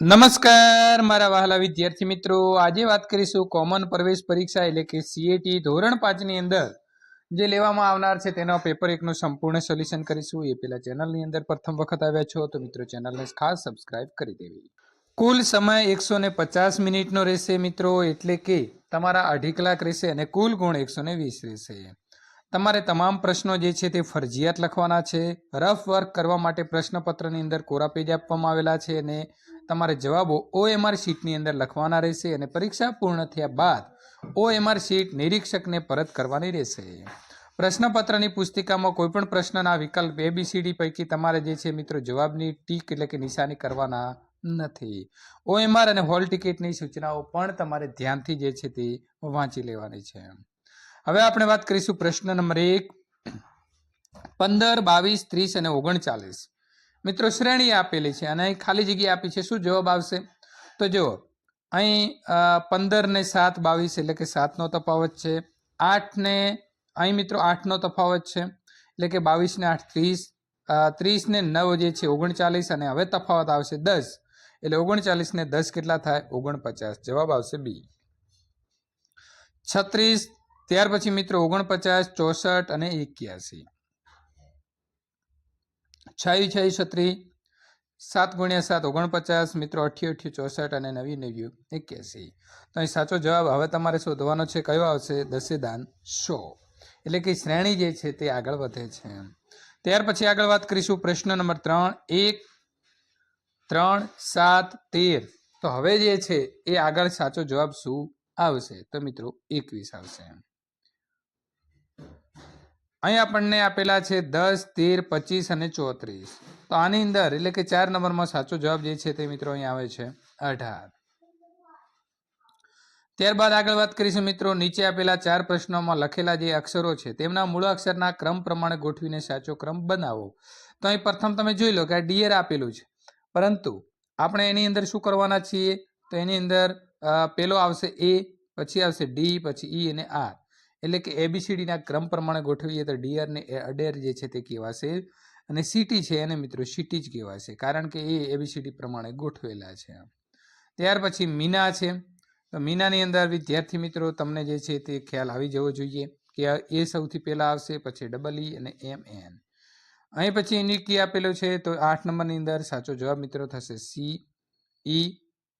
નમસ્કાર, મારા વહાલા વિદ્યાર્થી મિત્રો. આજે વાત કરીશું કોમન પ્રવેશ પરીક્ષા એટલે કે સીએટી ધોરણ પાંચની અંદર જે લેવામાં આવનાર છે તેનો પેપર એકનું સંપૂર્ણ સોલ્યુશન કરીશું. એ પહેલા ચેનલની અંદર પ્રથમ વખત આવ્યા છો તો મિત્રો ચેનલને ખાસ સબસ્ક્રાઇબ કરી દેવી. કુલ સમય એકસો ને પચાસ મિનિટનો રહેશે મિત્રો, એટલે કે તમારા અઢી કલાક રહેશે અને કુલ ગુણ એકસો ને વીસ રહેશે. તમારે તમામ પ્રશ્નો જે છે તે ફરજિયાત લખવાના છે. રફ વર્ક કરવા માટે પ્રશ્નપત્રની અંદર કોરા પેજ આપવામાં આવેલા છે અને તમારે જવાબો ઓએમઆર શીટની અંદર લખવાના રહેશે અને પરીક્ષા પૂર્ણ થયા બાદ ઓએમઆર શીટ નિરીક્ષકને પરત કરવાની રહેશે. પ્રશ્નપત્રની પુસ્તિકામાં કોઈ પણ પ્રશ્નના વિકલ્પ એબીસીડી પૈકી તમારે જે છે મિત્રો જવાબની ટીક એટલે કે નિશાની કરવાના નથી. ઓએમઆર અને હોલ ટિકિટની સૂચનાઓ પણ તમારે ધ્યાનથી જે છે તે વાંચી લેવાની છે. હવે આપણે વાત કરીશું પ્રશ્ન નંબર એક. પંદર, બાવીસ, ત્રીસ અને ઓગણચાલીસ. મિત્રો શ્રેણી આપેલી છે અને અહીં ખાલી જગ્યા આપી છે. શું જવાબ આવશે? તો જુઓ, અહીં પંદર ને સાત બાવીસ એટલે કે સાતનો તફાવત છે. આઠ ને, અહીં મિત્રો આઠનો તફાવત છે. એટલે કે બાવીસ ને આઠ ત્રીસ ત્રીસ ને નવ જે છે ઓગણચાલીસ અને હવે તફાવત આવશે દસ. એટલે ઓગણચાલીસ ને દસ કેટલા થાય? ઓગણપચાસ. જવાબ આવશે બી. છત્રીસ, ત્યાર પછી મિત્રો ઓગણપચાસ, ચોસઠ અને એક્યાસી. છાયું છાયું છત્રી સાત ગુણ્યા સાત, ઓગણપચાસ. મિત્રો, અઠ્યું અઠ્યું, ચોસઠ અને નવી નેવ્યું, એક્યાસી. તો અહીં સાચો જવાબ હવે તમારે શોધવાનો છે, કયો આવશે? દસે દાન સો. એટલે કે શ્રેણી જે છે તે આગળ વધે છે. ત્યાર પછી આગળ વાત કરીશું પ્રશ્ન નંબર ત્રણ. એક, ત્રણ, સાત, તેર. તો હવે જે છે એ આગળ સાચો જવાબ શું આવશે? તો મિત્રો, એકવીસ આવશે. અહીં આપણને આપેલા છે દસ, તેર, પચીસ અને ચોત્રીસ. તો આની અંદર, એટલે કે ચાર નંબરમાં સાચો જવાબ જે છે તે મિત્રો અહીં આવે છે અઢાર. ત્યારબાદ આગળ વાત કરીશું મિત્રો, નીચે આપેલા ચાર પ્રશ્નોમાં લખેલા જે અક્ષરો છે, તેમના મૂળ અક્ષરના ક્રમ પ્રમાણે ગોઠવીને સાચો ક્રમ બનાવો. તો અહીં પ્રથમ તમે જોઈ લો કે આ ડીએર આપેલું છે. પરંતુ આપણે એની અંદર શું કરવાના છીએ? તો એની અંદર પેલો આવશે એ, પછી આવશે ડી, પછી ઈ અને આર. એટલે કે એબીસીડીના ક્રમ પ્રમાણે ગોઠવીએ તો ડીઆરને અડેર જે છે તે કહેવાશે. અને સીટી છે એને મિત્રો સીટી જ કહેવાશે, કારણ કે એ એબીસીડી પ્રમાણે ગોઠવેલા છે ત્યાર પછી મીના છે. તો મીનાની અંદર વિદ્યાર્થી મિત્રો તમને જે છે તે ખ્યાલ આવી જવો જોઈએ કે એ સૌથી પહેલાં આવશે, પછી ડબલ ઈ અને એમ એન અહીં પછી એની કી આપેલો છે તો આઠ નંબરની અંદર સાચો જવાબ મિત્રો થશે C E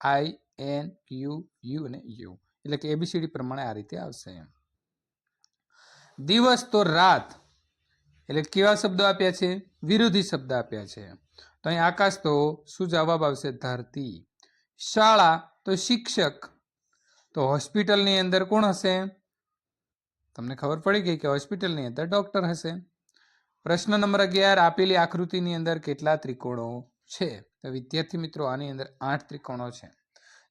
I N Q U અને યુ એટલે કે એબીસીડી પ્રમાણે આ રીતે આવશે દિવસ તો રાત. એટલે કેવા શબ્દો આપ્યા છે? વિરોધી શબ્દ આપ્યા છે. તો અહીં આકાશ તો શું જવાબ આવશે? ધરતી. શાળા તો શિક્ષક. તો હોસ્પિટલની અંદર કોણ હશે? તમને ખબર પડી ગઈ કે હોસ્પિટલની અંદર ડોક્ટર હશે. પ્રશ્ન નંબર અગિયાર, આપેલી આકૃતિની અંદર કેટલા ત્રિકોણો છે? તો વિદ્યાર્થી મિત્રો, આની અંદર આઠ ત્રિકોણો છે.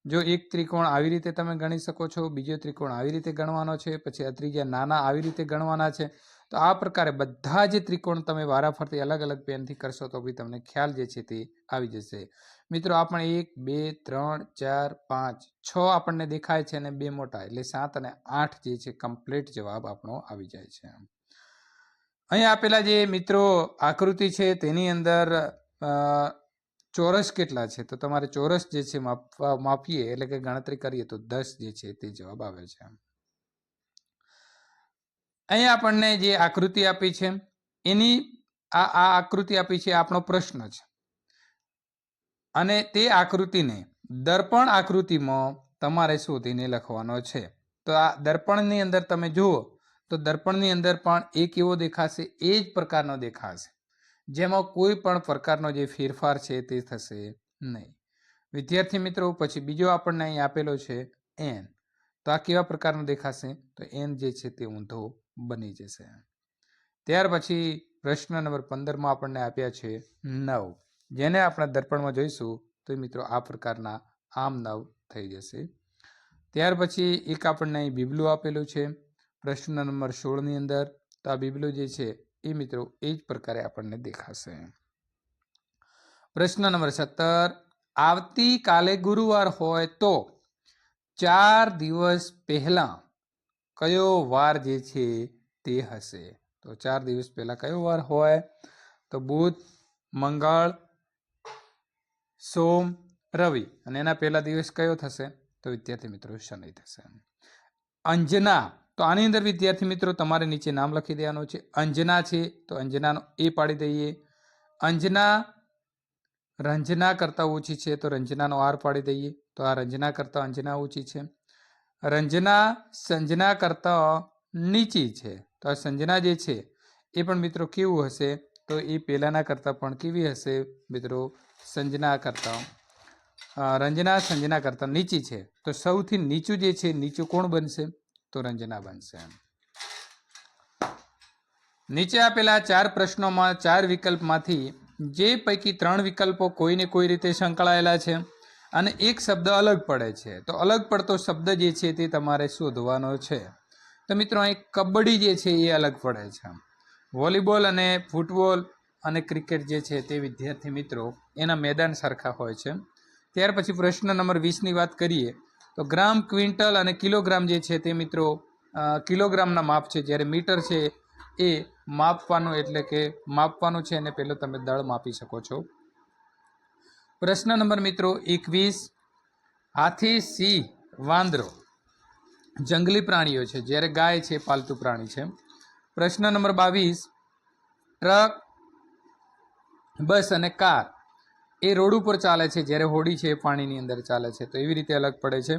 જો એક ત્રિકોણ આવી રીતે તમે ગણી શકો છો, બીજો ત્રિકોણ આવી રીતે ગણવાનો છે, પછી આ ત્રીજા નાના આવી રીતે ગણવાના છે, તો આ પ્રકારે બધા જ ત્રિકોણ તમે વારાફરતી અલગ અલગ પેનથી કરશો તો બી તમને ખ્યાલ જે છે તે આવી જશે. મિત્રો, આપણે એક, બે, ત્રણ, ચાર, પાંચ, છ આપણને દેખાય છે અને બે મોટા, એટલે સાત અને આઠ જે છે કમ્પ્લીટ જવાબ આપણો આવી જાય છે. અહીં આપેલા જે મિત્રો આકૃતિ છે તેની અંદર ચોરસ કેટલા છે? તો તમારે ચોરસ જે છે માપવા, માપીએ, એટલે કે ગણતરી કરીએ, તો દસ જે છે તે જવાબ આવે છે. અહીંયા આપણને જે આકૃતિ આપી છે, એની આ આ આકૃતિ આપી છે આપણો પ્રશ્ન છે. અને તે આકૃતિને દર્પણ આકૃતિમાં તમારે શોધીને લખવાનો છે. તો આ દર્પણની અંદર તમે જુઓ, તો દર્પણની અંદર પણ એક એવો દેખાશે, એ જ પ્રકારનો દેખાશે. જેમાં કોઈ પણ પ્રકારનો જે ફેરફાર છે તે થશે નહીં. વિદ્યાર્થી મિત્રો, પછી બીજો આપણને અહીં આપેલો છે એન તો આ કેવા પ્રકારનો દેખાશે? તો એન જે છે તે ઊંધો બની જશે. ત્યાર પછી પ્રશ્ન નંબર પંદરમાં આપણને આપ્યા છે નવ. જેને આપણે દર્પણમાં જોઈશું, તો મિત્રો આ પ્રકારના આમ નવ થઈ જશે. ત્યાર પછી એક આપણને અહીં બીબલું આપેલું છે. પ્રશ્ન નંબર સોળની અંદર, તો આ બીબલું જે છે એ મિત્રો એ જ પ્રકારે આપણને દેખાશે પ્રશ્ન નંબર સત્તર આવતીકાલે ગુરુવાર હોય તો ચાર દિવસ પહેલા કયો વાર જે છે તે હશે તો ચાર દિવસ પહેલા કયો વાર હોય તો બુધ મંગળ સોમ રવિ અને એના પહેલા દિવસ કયો થશે તો વિદ્યાર્થી મિત્રો શનિ થશે અંજના તો આની અંદર વિદ્યાર્થી મિત્રો તમારે નીચે નામ લખી દેવાનું છે. અંજના છે, તો અંજનાનો એ પાડી દઈએ. અંજના રંજના કરતાં ઓછી છે, તો રંજનાનો આર પાડી દઈએ. તો આ રંજના કરતાં અંજના ઓછી છે. રંજના સંજના કરતાં નીચી છે. તો આ સંજના જે છે, એ પણ મિત્રો કેવું હશે? તો એ પહેલાંના કરતાં પણ કેવી હશે મિત્રો? સંજના કરતાં. રંજના સંજના કરતાં નીચી છે. તો સૌથી નીચું જે છે, નીચું કોણ બનશે? તો રંજના બનશે નીચે આપેલા ચાર પ્રશ્નોમાં ચાર વિકલ્પમાંથી જે પૈકી ત્રણ વિકલ્પો કોઈને કોઈ રીતે સંકળાયેલા છે અને એક શબ્દ અલગ પડે છે, તો અલગ પડતો શબ્દ જે છે તે તમારે શોધવાનો છે. તો મિત્રો, અહીં કબડ્ડી જે છે એ અલગ પડે છે. વોલીબોલ અને ફૂટબોલ અને ક્રિકેટ જે છે તે વિદ્યાર્થી મિત્રો એના મેદાન સરખા હોય છે. ત્યાર પછી પ્રશ્ન નંબર વીસની વાત કરીએ તો ગ્રામ, ક્વિન્ટલ અને કિલોગ્રામ જે છે તે મિત્રો કિલોગ્રામના માપ છે. જ્યારે મીટર છે એ માપવાનું એટલે કે માપવાનું છે અને પહેલો તમે દળ માપી શકો છો. પ્રશ્ન નંબર મિત્રો એકવીસ, હાથી સિંહ વાંદરો જંગલી પ્રાણીઓ છે. જ્યારે ગાય છે પાલતુ પ્રાણી છે. પ્રશ્ન નંબર બાવીસ, ટ્રક, બસ અને કાર. એ રોડ ઉપર ચાલે છે, જ્યારે હોડી છે એ પાણીની અંદર ચાલે છે. તો એવી રીતે અલગ પડે છે.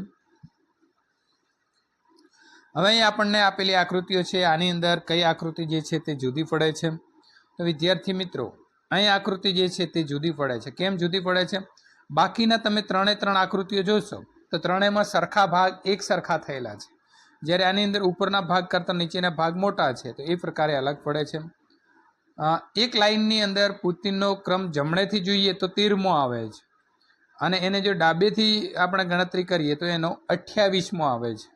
હવે અહીં આપણને આપેલી આકૃતિઓ છે, આની અંદર કઈ આકૃતિ જે છે તે જુદી પડે છે. તો વિદ્યાર્થી મિત્રો, અહીં આકૃતિ જે છે તે જુદી પડે છે. કેમ જુદી પડે છે? બાકીના તમે ત્રણે ત્રણ આકૃતિઓ જોશો, તો ત્રણેયમાં સરખા ભાગ એક સરખા થયેલા છે. જ્યારે આની અંદર ઉપરના ભાગ કરતાં નીચેના ભાગ મોટા છે, તો એ પ્રકારે અલગ પડે છે. એક લાઇનની અંદર પુતિનનો ક્રમ જમણેથી જોઈએ તો તેરમો આવે છે. અને એને જો ડાબેથી આપણે ગણતરી કરીએ તો એનો અઠ્યાવીસમો આવે છે.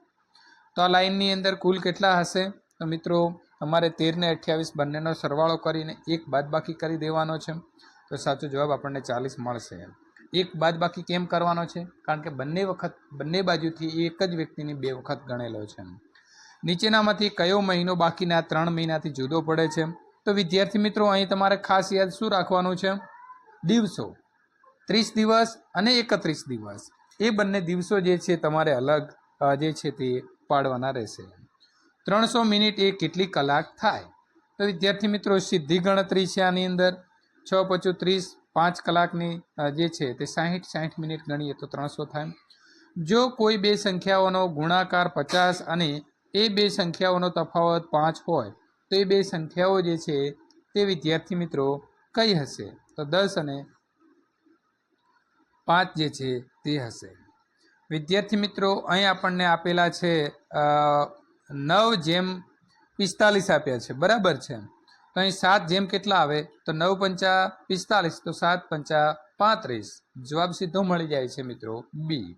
તો આ લાઇનની અંદર કુલ કેટલા હશે? તો મિત્રો, તમારે તેરને અઠ્યાવીસ બંનેનો સરવાળો કરીને એક બાદબાકી કરી દેવાનો છે. તો સાચો જવાબ આપણને ચાલીસ મળશે. એક બાદબાકી કેમ કરવાનો છે? કારણ કે બંને વખત, બંને બાજુથી એક જ વ્યક્તિની બે વખત ગણેલો છે. નીચેનામાંથી કયો મહિનો બાકીના ત્રણ મહિનાથી જુદો પડે છે? તો વિદ્યાર્થી મિત્રો, અહીં તમારે ખાસ યાદ શું રાખવાનું છે? દિવસો. ત્રીસ દિવસ અને એકત્રીસ દિવસ. એ બંને દિવસો જે છે તમારે અલગ જે છે તે પાડવાના રહેશે. ત્રણસો મિનિટ એ કેટલી કલાક થાય? તો વિદ્યાર્થી મિત્રો, સીધી ગણતરી છે આની અંદર. છ પચું ત્રીસ, પાંચ કલાકની જે છે તે સાહીઠ સાહીઠ મિનિટ ગણીએ તો ત્રણસો થાય. જો કોઈ બે સંખ્યાઓનો ગુણાકાર પચાસ અને એ બે સંખ્યાઓનો તફાવત પાંચ હોય તો એ બે સંખ્યાઓ જે છે તે વિદ્યાર્થી મિત્રો કઈ હશે? તો દસ અને પાંચ જે છે તે હશે. વિદ્યાર્થી મિત્રો, અહીં આપણને આપેલા છે નવ જેમ પિસ્તાલીસ આપ્યા છે. બરાબર છે? તો અહીં સાત જેમ કેટલા આવે? તો નવ પંચા પિસ્તાલીસ, તો સાત પંચા પાંત્રીસ. જવાબ સીધો મળી જાય છે મિત્રો બી.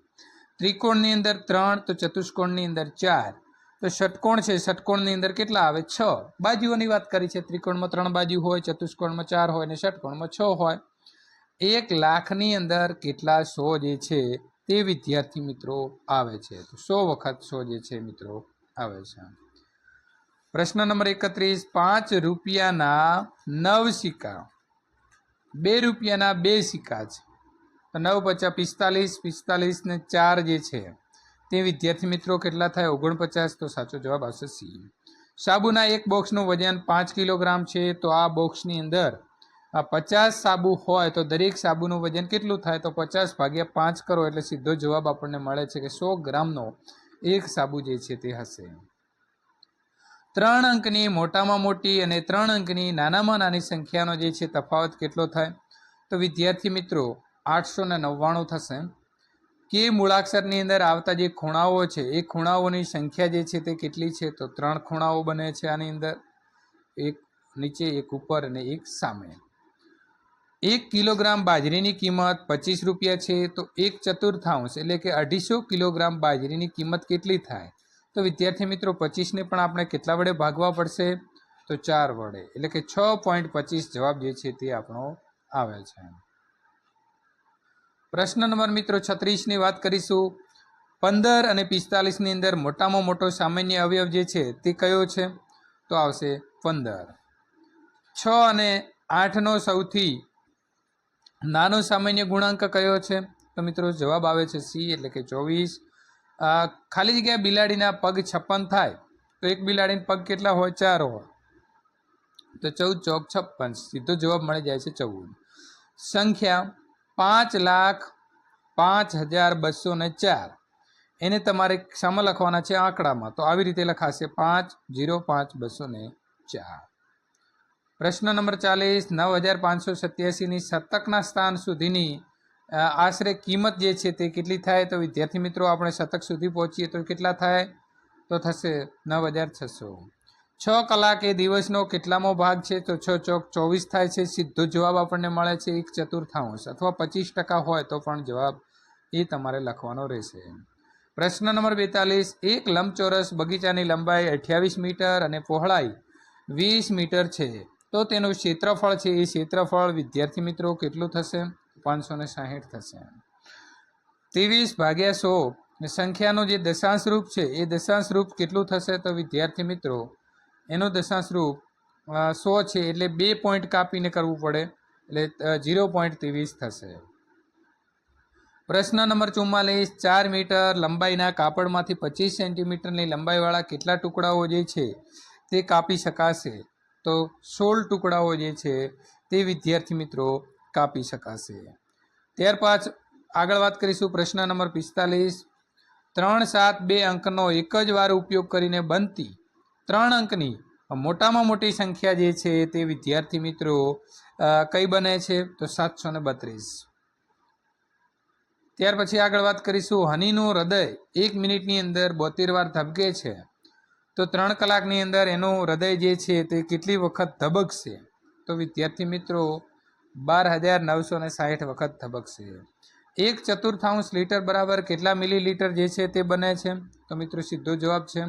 ત્રિકોણની અંદર ત્રણ, તો ચતુષ્કોણની અંદર ચાર. તો ષટકોણ છે, ષટકોણની અંદર કેટલા આવે? છ. બાજુઓની વાત કરી છે, ત્રિકોણમાં ત્રણ બાજુ હોય, ચતુષ્કોણમાં ચાર હોય અને ષટકોણમાં છ હોય. એક લાખની અંદર કેટલા સો જે છે તે વિદ્યાર્થી મિત્રો આવે છે. તો સો વખત સો જે છે મિત્રો આવે છે. પ્રશ્ન નંબર એકત્રીસ, પાંચ રૂપિયાના નવ સિક્કા. બે રૂપિયાના બે સિક્કા છે. તો નવ પચાસ પિસ્તાલીસ પિસ્તાલીસ ને ચાર જે છે તે વિદ્યાર્થી મિત્રો કેટલા થાય? ઓગણપચાસ? તો સાચો જવાબ આવશે સી સાબુના એક બોક્સનું વજન પાંચ કિલોગ્રામ છે, તો આ બોક્સની અંદર આ પચાસ સાબુ હોય તો દરેક સાબુનું વજન કેટલું થાય? તો પચાસ ભાગ્યા પાંચ કરો એટલે સીધો જવાબ આપણને મળે છે કે સો ગ્રામનો એક સાબુ જે છે તે હશે. ત્રણ અંકની મોટામાં મોટી અને ત્રણ અંકની નાનામાં નાની સંખ્યાનો જે છે તફાવત કેટલો થાય? તો વિદ્યાર્થી મિત્રો, આઠસો ને નવ્વાણું થશે. કે મૂળાક્ષરની અંદર આવતા જે ખૂણાઓ છે, એ ખૂણાઓની સંખ્યા જે છે તે કેટલી છે? તો ત્રણ ખૂણાઓ બને છે આની અંદર. એક નીચે, એક ઉપર અને એક સામે. એક કિલોગ્રામ બાજરીની કિંમત પચીસ રૂપિયા છે, તો એક ચતુર્થાંશ એટલે કે અઢીસો કિલોગ્રામ બાજરીની કિંમત કેટલી થાય? તો વિદ્યાર્થી મિત્રો, પચીસને પણ આપણે કેટલા વડે ભાગવા પડશે? તો ચાર વડે એટલે કે છ પોઈન્ટ પચીસ જવાબ જે છે તે આપણો આવે છે. પ્રશ્ન નંબર મિત્રો છત્રીસની વાત કરીશું. પંદર અને પિસ્તાલીસની અંદર મોટામાં મોટો સામાન્ય અવયવ જે છે તે કયો છે? તો આવશે પંદર. છ અને આઠનો સૌથી નાનો સામાન્ય ગુણાંક કયો છે? તો મિત્રો જવાબ આવે છે સી, એટલે કે ચોવીસ. ખાલી જગ્યા બિલાડીના પગ છપ્પન થાય, તો એક બિલાડીના પગ કેટલા હોય? ચાર હોય. તો ચૌદ ચોક છપ્પન, સીધો જવાબ મળી જાય છે ચૌદ. સંખ્યા પાંચ લાખ પાંચ હજાર બસો ને ચાર. એને તમારે શામાં લખવાના છે આંકડામાં. તો આવી રીતે લખાશે પાંચ જીરો પાંચ બસો ને ચાર. પ્રશ્ન નંબર ચાલીસ, નવ હજાર પાંચસો સત્યાસીની શતકના સ્થાન સુધીની આશરે કિંમત જે છે તે કેટલી થાય? તો વિદ્યાર્થી મિત્રો, આપણે શતક સુધી પહોંચીએ તો કેટલા થાય? તો થશે નવ હજાર છસો. છ કલાક એ દિવસનો કેટલામો ભાગ છે? તો છ ચોક ચોવીસ થાય છે. સીધો જવાબ આપણને મળે છે એક ચતુર્થાંશ અથવા પચીસ ટકા હોય તો પણ જવાબ એ તમારે લખવાનો રહેશે. પ્રશ્ન નંબર બેતાલીસ, એક લંબચોરસ બગીચાની લંબાઈ અઠ્યાવીસ મીટર અને પહોળાઈ વીસ મીટર છે. તો તેનું ક્ષેત્રફળ છે? એ ક્ષેત્રફળ, વિદ્યાર્થી મિત્રો, કેટલું થશે? પાંચસો ને સાહીઠ થશે. ત્રેવીસ ભાગ્યા સો, સંખ્યાનું જે દશાંશ રૂપ છે, એ દશાંશ રૂપ કેટલું થશે? તો વિદ્યાર્થી મિત્રો એનું દશાંશ રૂપ સો છે એટલે બે પોઈન્ટ કાપીને કરવું પડે, એટલે જીરો પોઈન્ટ ત્રેવીસ થશે. પ્રશ્ન નંબર ચુમ્માલીસ, ચાર મીટર લંબાઈના કાપડમાંથી પચીસ સેન્ટીમીટરની લંબાઈવાળા કેટલા ટુકડાઓ જે છે તે કાપી શકાશે. તો સોળ ટુકડાઓ જે છે તે વિદ્યાર્થી મિત્રો કાપી શકાશે. ત્યાર આગળ વાત કરીશું પ્રશ્ન નંબર પિસ્તાલીસ. ત્રણ સાત બે અંકનો એક જ વાર ઉપયોગ કરીને બનતી ત્રણ અંકની. મોટામાં મોટી સંખ્યા જે છે તે વિદ્યાર્થી મિત્રો કઈ બને છે? તો સાતસો ને બત્રીસ. ત્યાર પછી આગળ વાત કરીશું. હનીનું હૃદય એક મિનિટની અંદર બોતેર વાર ધબકે છે. તો ત્રણ કલાકની અંદર એનું હૃદય જે છે તે કેટલી વખત ધબકશે? તો વિદ્યાર્થી મિત્રો, બાર હજાર નવસો ને સાહીઠ વખત ધબકશે. એક ચતુર્થાંશ લીટર બરાબર કેટલા મિલીલીટર જે છે તે બને છે? તો મિત્રો સીધો જવાબ છે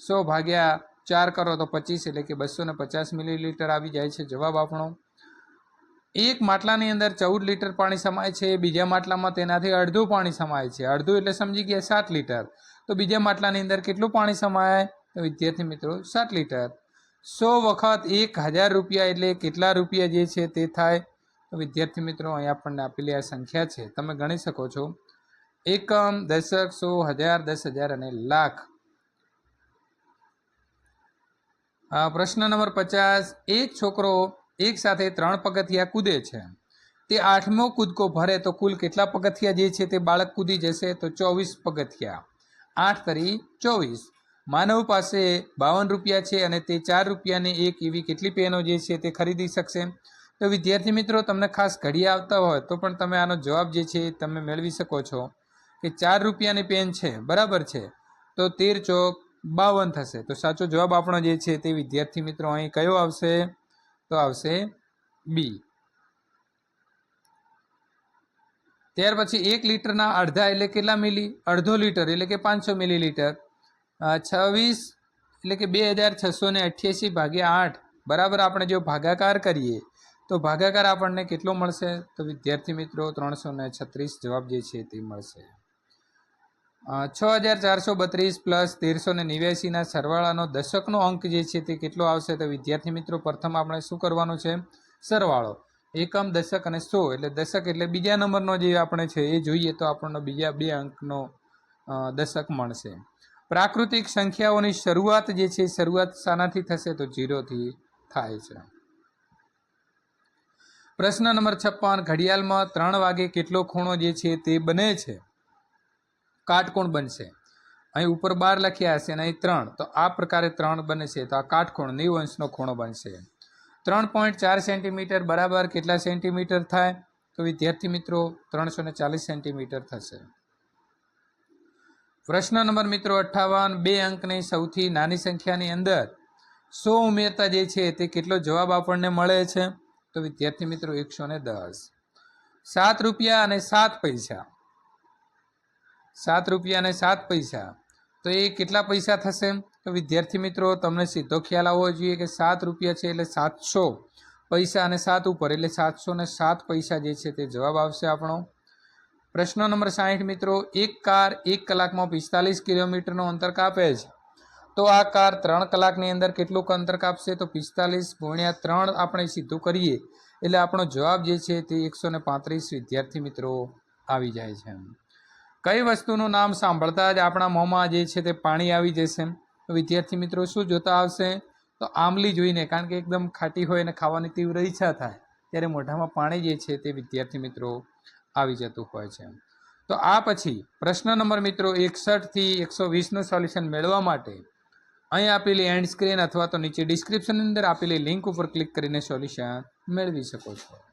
સો ભાગ્યા ચાર કરો તો પચીસ એટલે કે બસો ને પચાસ મિલીલીટર આવી જાય છે. જવાબ આપણો, એક માટલાની અંદર ચૌદ લીટર પાણી સમાય છે, બીજા માટલામાં તેનાથી અડધું પાણી સમાય છે. અડધું એટલે સમજી ગયા સાત લીટર. તો બીજા માટલાની અંદર કેટલું પાણી સમાય? તો વિદ્યાર્થી મિત્રો, સાત લીટર. સો વખત એક હજાર રૂપિયા એટલે કેટલા રૂપિયા જે છે તે થાય? તો વિદ્યાર્થી મિત્રો અહીં આપણને આપેલી આ સંખ્યા છે. તમે ગણી શકો છો. એકમ, દશક, સો, હજાર, દસ હજાર અને લાખ આ પ્રશ્ન નંબર પચાસ. એક છોકરો એક સાથે ત્રણ પગથિયા કૂદે છે. તે આઠમો કૂદકો ભરે તો કુલ કેટલા પગથિયા જે છે તે બાળક કૂદી જશે તો ચોવીસ પગથિયા. આઠ તરી ચોવીસ. માનવ પાસે બાવન રૂપિયા છે અને તે ચાર રૂપિયાની એક એવી કેટલી પેનો જે છે તે ખરીદી શકશે? તો વિદ્યાર્થી મિત્રો, તમને ખાસ ઘડી આવતા હોય તો પણ તમે આનો જવાબ જે છે તમે મેળવી શકો છો કે ચાર રૂપિયાની પેન છે. બરાબર છે? તો તેર ચોક બાવન થશે. તો સાચો જવાબ આપણો જે છે તે વિદ્યાર્થી મિત્રો અહીં કયો આવશે? તો આવશે બી. ત્યાર પછી એક લીટરના અડધા એટલે કેટલા મિલી? અડધો લીટર એટલે કે પાંચસો મિલી લીટર છવ્વીસ એટલે કે બે હજાર છસો ને અઠ્યાસી ભાગ્યા આઠ. બરાબર આપણે જો ભાગાકાર કરીએ, તો ભાગાકાર આપણને કેટલો મળશે? તો વિદ્યાર્થી મિત્રો ત્રણસો ને છત્રીસ જવાબ જે છે તે મળશે. છ હજાર ચારસો બત્રીસ પ્લસ તેરસો ને નેવ્યાસીના સરવાળાનો દશકનો અંક જે છે તે કેટલો આવશે તો વિદ્યાર્થી મિત્રો, પ્રથમ આપણે શું કરવાનું છે? સરવાળો. એકમ, દશક અને સો એટલે દશક એટલે બીજા નંબરનો જે આપણે છે એ જોઈએ તો આપણને બીજા બે અંકનો દશક મળશે. પ્રાકૃતિક સંખ્યાઓની શરૂઆત જે છે શરૂઆત શાનાથી થશે તો જીરોથી થાય છે. પ્રશ્ન નંબર છપ્પન, ઘડિયાળમાં ત્રણ વાગે કેટલો ખૂણો જે છે તે બને છે? કાટકોણ બનશે. અહીં ઉપર બાર લખ્યા હશે અને અહીં ત્રણ. તો આ પ્રકારે ત્રણ બને છે. તો આ કાટકોણ નેવું અંશનો ખૂણો બનશે. ત્રણ પોઈન્ટ ચાર સેન્ટીમીટર બરાબર કેટલા સેન્ટીમીટર થાય? તો વિદ્યાર્થી મિત્રો, ત્રણસો ને ચાલીસ સેન્ટીમીટર થશે. પ્રશ્ન નંબર મિત્રો અઠ્ઠાવન બે અંકની સૌથી નાની સંખ્યાની અંદર સો ઉમેરતા જે છે તે કેટલો જવાબ આપણને મળે છે? તો વિદ્યાર્થી મિત્રો એકસો ને દસ. સાત રૂપિયા અને સાત પૈસા. સાત રૂપિયા અને સાત પૈસા. તો એ કેટલા પૈસા થશે? તો વિદ્યાર્થી મિત્રો, તમને સીધો ખ્યાલ આવવો જોઈએ કે સાત રૂપિયા છે એટલે સાતસો પૈસા અને સાત ઉપર, એટલે સાતસો ને સાત પૈસા જે છે તે જવાબ આવશે આપણો. પ્રશ્ન નંબર સાહીઠ મિત્રો, એક કાર એક કલાકમાં પિસ્તાલીસ કિલોમીટરનો અંતર કાપે છે. તો આ કાર ત્રણ કલાકની અંદર કેટલુંક અંતર કાપશે? તો પિસ્તાલીસ ગુણ્યા ત્રણ આપણે સીધું કરીએ. એટલે આપણો જવાબ જે છે તે એકસો પાંત્રીસ વિદ્યાર્થી મિત્રો આવી જાય છે. કઈ વસ્તુનું નામ સાંભળતા જ આપણા મોંમાં જે છે તે પાણી આવી જશે? તો વિદ્યાર્થી મિત્રો, શું જોતા આવશે? તો આમલી જોઈને, કારણ કે એકદમ ખાટી હોય અને ખાવાની તીવ્ર ઈચ્છા થાય, ત્યારે મોઢામાં પાણી જે છે તે વિદ્યાર્થી મિત્રો આવી જતું હોય છે. તો આ પછી પ્રશ્ન નંબર મિત્રો, એકસઠથી એકસો વીસનું સોલ્યુશન મેળવવા માટે અહીં આપેલી એન્ડ સ્ક્રીન અથવા તો નીચે ડિસ્ક્રિપ્શનની અંદર આપેલી લિંક ઉપર ક્લિક કરીને સોલ્યુશન મેળવી શકો છો.